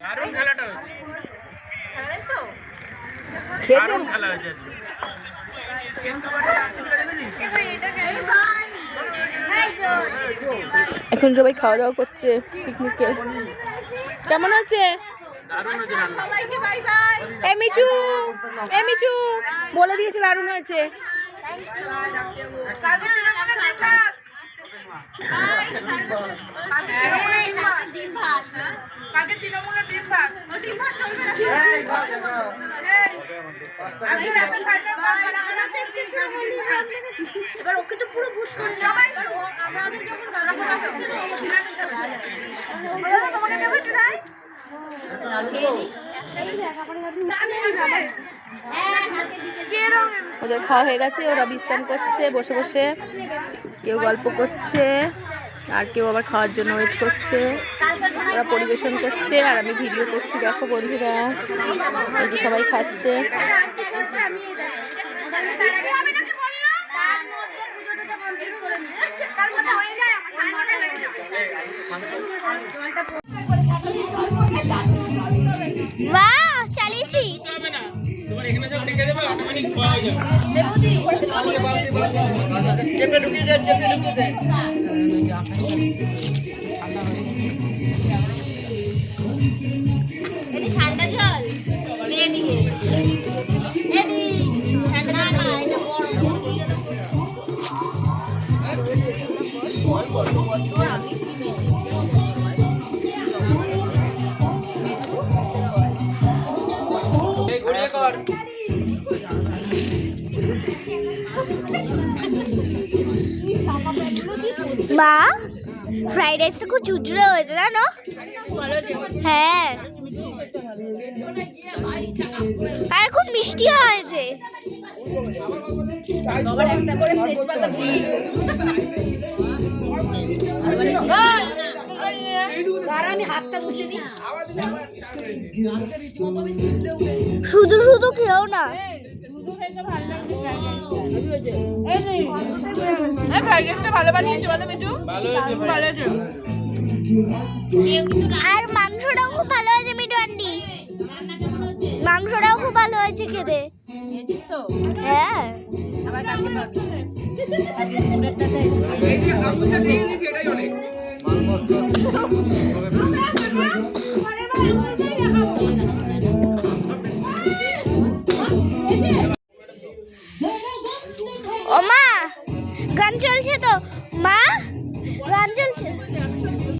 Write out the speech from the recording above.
দারুণ খেলাটা খেতে খেলা হয়েছে এখন সবাই খাওয়া দাওয়া করছে পিকনিকে কেমন আছে? এ মিঠু এ মিঠু বলে দিয়েছে দারুণ হয়েছে। এবার ওকে তো পুরো বুঝ করে আমাদের যখন গানা গাওয়া ওদের খাওয়া হয়ে গেছে, ওরা বিশ্রাম করছে, বসে বসে কেউ গল্প করছে, আর কেউ আবার খাওয়ার জন্য ওয়েট করছে। ওরা পরিবেশন করছে, আর আমি ভিডিও করছি, দেখো বন্ধুরা। এই যে সবাই খাচ্ছে। হবে না তোমার এখানে সব রেখে দেবে অটোমেটিক খাওয়া হয়ে যাবে চেপে ঢুকিয়ে দে চেপে ঢুকিয়ে দে ঘুরিয়ে কর। মা ফ্রাইড রাইসটা খুব ঝুরঝুরে হয়েছে জানো? হ্যাঁ। আর খুব মিষ্টি হয়েছে। শুধু শুধু খেও না ভালো বানিয়েছে বলো মিঠু ভালো হয়েছে ভাই। ভালো হয়েছে আর মাংসটাও খুব ভালো হয়েছে মিঠু আন্টি। মাংসটাও খুব ভালো হয়েছে খেতে। হ্যাঁ। ও মা গান চলছে তো? মা গান চলছে।